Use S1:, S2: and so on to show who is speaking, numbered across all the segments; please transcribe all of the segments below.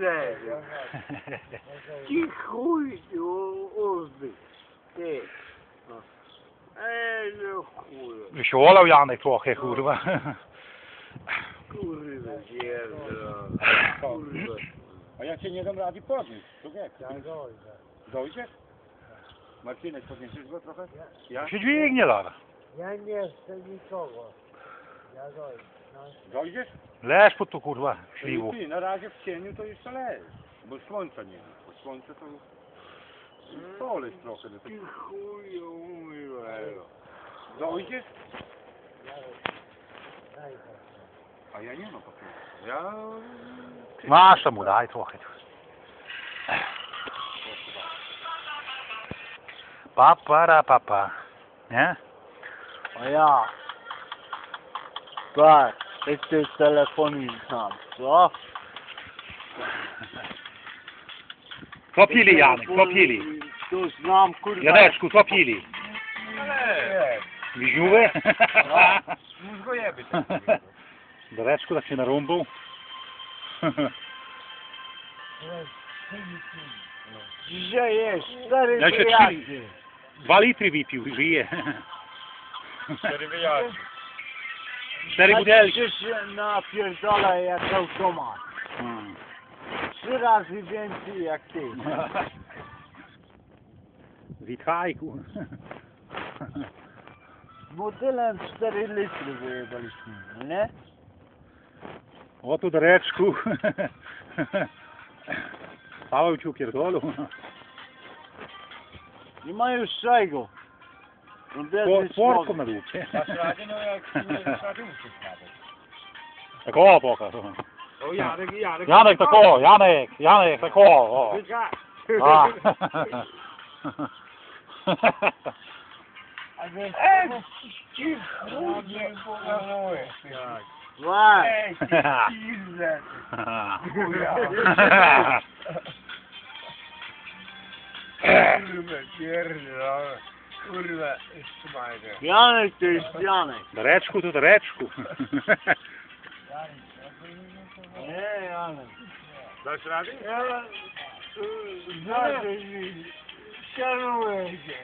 S1: leży. Ci chuj, uzdy. Ty. No. Ej, no chuj.
S2: się olał Janek trochę, kurwa.
S1: Kurwa. Kurwa.
S3: A ja cię nie dam rady podnieść. To jak? Dojdziesz? Marcinek, podniesiesz go trochę? Ja?
S2: się dźwignie lara.
S1: Ja nie chcę nikogo. Ja dojdę. No.
S3: Dojdziesz?
S2: Leż po tu, kurwa,
S3: To
S2: śliwu.
S3: i ty, na razie w cieniu to jeszcze leż. Bo słońca nie ma. Bo słońce to... Poleć trochę. No to...
S1: Ty chuj, umywają.
S3: Dojdziesz? A ja nie mam papieru. Ja...
S2: Masz mu, daj trochę. Papara papa. Nie?
S1: A ja. Tak, ty telefon znam, co?
S2: Co pili, Janek, co pili?
S1: Tu znam, kurwa.
S2: Janeczku, co pili?
S3: Ale...
S2: Wiziuły?
S3: Już go jeby tak.
S2: Dareczku, tak się narąbał.
S1: Dzisiaj jest cztery
S2: Ja się
S1: wyjazdy.
S2: Dwa litry wypił, żyje.
S3: Cztery wyjazdy.
S2: Cztery butelki.
S1: się napierdolę jak automat.
S2: Hmm.
S1: Trzy razy więcej jak ty.
S2: Witaj, kur...
S1: Motylem 4 litry wyjebaliśmy, nie?
S2: O tu Dareczku. Paweł cię upierdolą.
S1: Nie ma już czego. No
S2: Po,
S1: biedny
S2: Porką
S1: człowiek.
S2: na dupie.
S3: Dasz radę, no jak nie dasz rady, musisz nawet.
S2: Tak o, pokaż.
S3: O Janek, Janek.
S2: Janek, tak o, Janek, Janek, tak o. o. A.
S1: Ej, ci
S3: Kurwa. Kurwa, trzymaj go.
S1: Janek to jest Janek.
S2: Dareczku, to Dareczku.
S1: Nie, Janek.
S3: Dasz radę?
S1: Ja... Zaraz mi... Szanuję cię.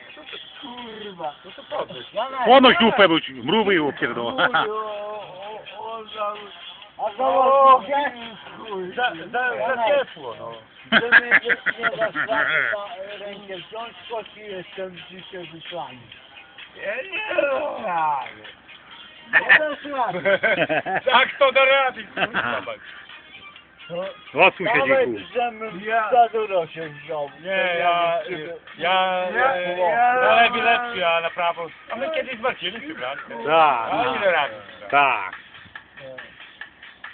S1: Kurwa.
S3: No to podnieś.
S1: Janek.
S2: Ponoć dupę, bo ci mrówy ją upierdolą.
S1: Chuj, o- o- o- za- A zobacz.
S3: Za, za, za ciepło, no.
S1: Że mnie nie- nie za rękę wziąć, kości jestem dzisiaj wysłany.
S3: Ja nie.
S1: Nie rady.
S3: Tak to da rady, kurwa. bać.
S2: Odsuń się, dziku.
S3: Ja-
S1: za dużo się wziął.
S3: Nie, ja, ja,
S1: Ja-
S3: ja,
S1: ja-
S3: na lewy lepszy, a na prawo. A my kiedyś walczyliśmy, prawda?
S2: Tak,
S3: A ile razy?
S2: tak.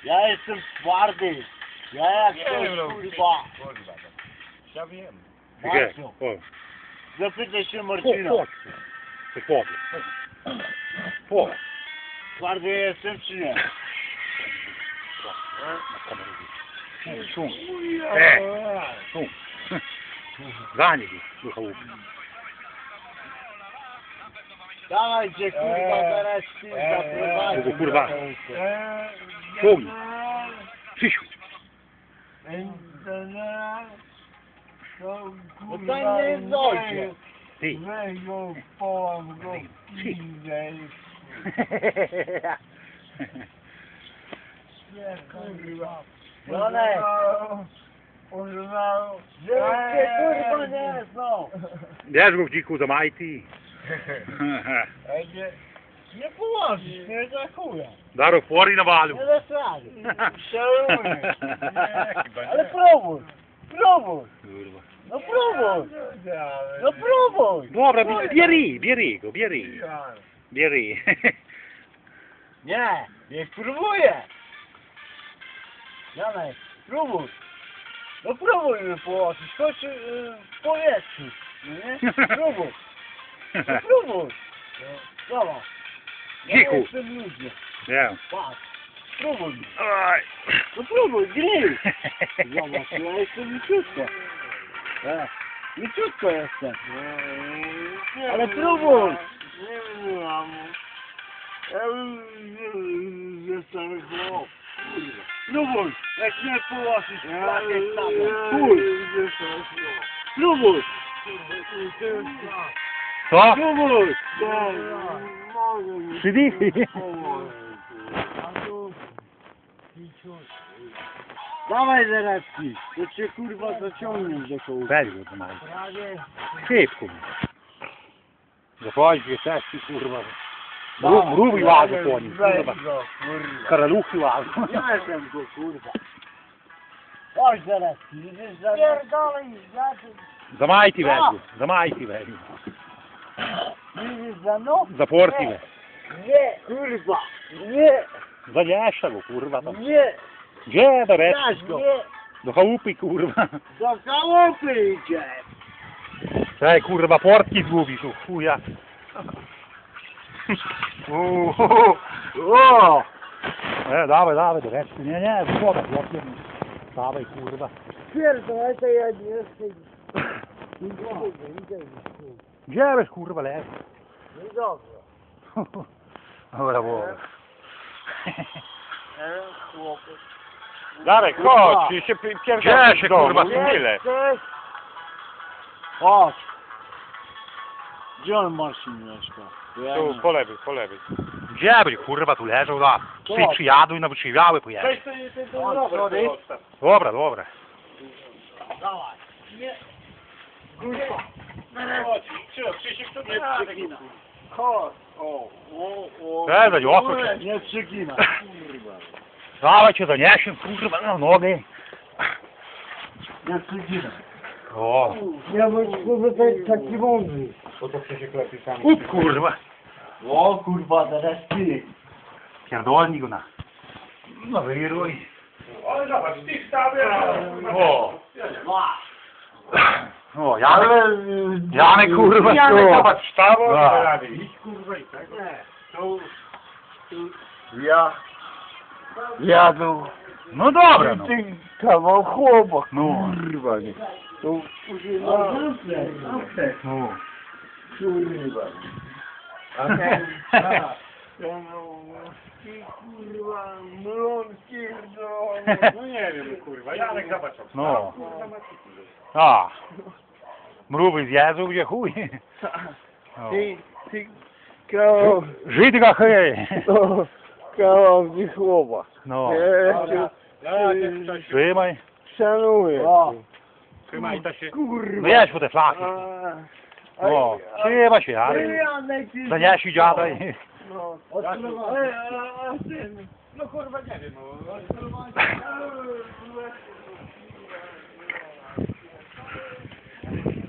S1: Ja jestem twardy. Ja jak
S3: Nie
S1: to
S3: wiem,
S1: kurwa.
S3: Kurwa, no. Ja wiem.
S2: Gdzie?
S1: Zapytaj się Marcina.
S2: Coś po. Po.
S1: Twardy jestem czy nie?
S2: Szum. E, szum. Za nim, do chałupy.
S1: Dawajcie kurwa
S3: Eee,
S1: teraz ty
S3: eee,
S1: zaprowadzi.
S2: Kurwa. Szum. Krzysiu.
S1: No to nie dojdzie.
S2: Ty.
S1: Weź go, połam go,
S2: Ty.
S1: pizdę. Kurwa. Janek. Żeby cię kurwa nie znał.
S2: Bierz go w dziku za majty.
S1: Nie położysz, nie za chuja.
S2: Daro fori nawalił.
S1: Nie dasz rady. Ale próbuj. Próbuj.
S2: Kurwa.
S1: No próbuj. No próbuj.
S2: Dobra, bieri, bieri go, bieri. Bieri.
S1: Nie, niech próbuje. Janek, próbuj. No próbuj mnie położyć, choć yy, w powietrzu. No nie? Próbuj. No próbuj. No, Zobacz. Ja
S2: Cichu.
S1: jestem ludzie.
S2: Ja.
S1: Patrz. Próbuj.
S2: Oj.
S1: No próbuj, gryj. Zobacz, ja jestem leciutko. E, Leciutko jestem. Ale próbuj. Nie wiem, mam. Ja bym ze samego. Kurwa. Spróbuj, jak nie położysz takie same. Pójdź. Spróbuj.
S2: Co? Trzy dychy.
S1: Dawaj zarazki, to cię kurwa zaciągniesz do kołu.
S2: Weź go do maj. Szybko. Zapłacić je czeski, kurwa. Mrób, mrób i łażą po nim, kurwa. Karaluchy.
S1: Ja jestem go, kurwa. Chodź zarazki, widzisz zarazki. Pierdolej, ja
S2: Zamajti weź go, zamajti weź go.
S1: Widzisz za mną?
S2: Zaporti weź.
S1: Nie, kurwa, nie,
S2: Zanieś go, kurwa. Tam.
S1: nie,
S2: Gdzie do reszty?
S1: go.
S2: Do chałupy, kurwa.
S1: Do chałupy idzie.
S2: Czekaj, kurwa, portki zgubisz, u chuja. Uuu,
S1: O!
S2: E, dawaj, dawaj, do reszty. Nie, nie, zgoda, ja pierdolę. Dawaj, kurwa.
S1: Pierdolaj, to ja nie jestem.
S2: Gdzie byś, kurwa, leży?
S1: No i dobrze.
S2: Dobra, dobra.
S1: E, chłopie.
S3: Darek, chodź, się się pi-
S2: Gdzie się, kurwa,
S3: chwilę.
S1: Jesteś? Chodź. Gdzie on Marcin mieszka? Ja
S3: Tu,
S1: nie-
S3: po lewej, po lewej.
S2: Gdzie byś, kurwa, tu leżał, da? Psy przyjadą i na wytrzywiały pojechał.
S3: Weź Robert,
S1: sorry.
S3: to odstaw.
S2: Dobra, dobra.
S1: Dawaj. Nie. Kurwa.
S3: Krzysiek, to nie
S1: Nie przegina. Chodź. O, o, o.
S2: Daj oko
S1: Nie, przegina. Kurwa.
S2: Dawaj cię zaniesiemy, kurwa, na nogę.
S1: Nie przegina.
S2: O,
S1: Ja bym kurwa taki, taki mądry.
S3: Bo to Krzysiek lepiej sam.
S2: up, kurwa.
S1: O kurwa, teraz ty.
S2: Pierdolni go na. No wyruj.
S3: O, zobacz, ty stawia.
S2: O.
S1: Masz.
S2: O, Janek, Janek, kurwa,
S3: Janek,
S2: co?
S3: zobacz, wstało,
S2: No.
S3: no. rady. Idź, kurwa, i tak. Tu,
S1: Ja. Jadą.
S2: No dobra, no.
S1: Ty kawał chłopak.
S2: No,
S1: Kurwa nie. To kurwa.
S2: no.
S1: Kurwa.
S3: a ten,
S1: Kurwa, mlonki
S3: no nie wiem, kurwa, Janek, zobacz.
S2: No.
S3: kurwa,
S2: A. Mrówy zjedzą, gdzie chuj.
S1: Ty, ty, krało...
S2: Żydka hej.
S1: No, krałowni chłopa.
S2: No. Trzymaj.
S1: Szanuję.
S3: Trzymaj to się.
S1: Kurwa.
S2: No jedź po te flaki.
S1: No,
S2: trzymaj się, ale. Zaniesz dziadaj.
S1: No, no, e,
S3: no kurwa nie wiem, no.
S1: no Thank you.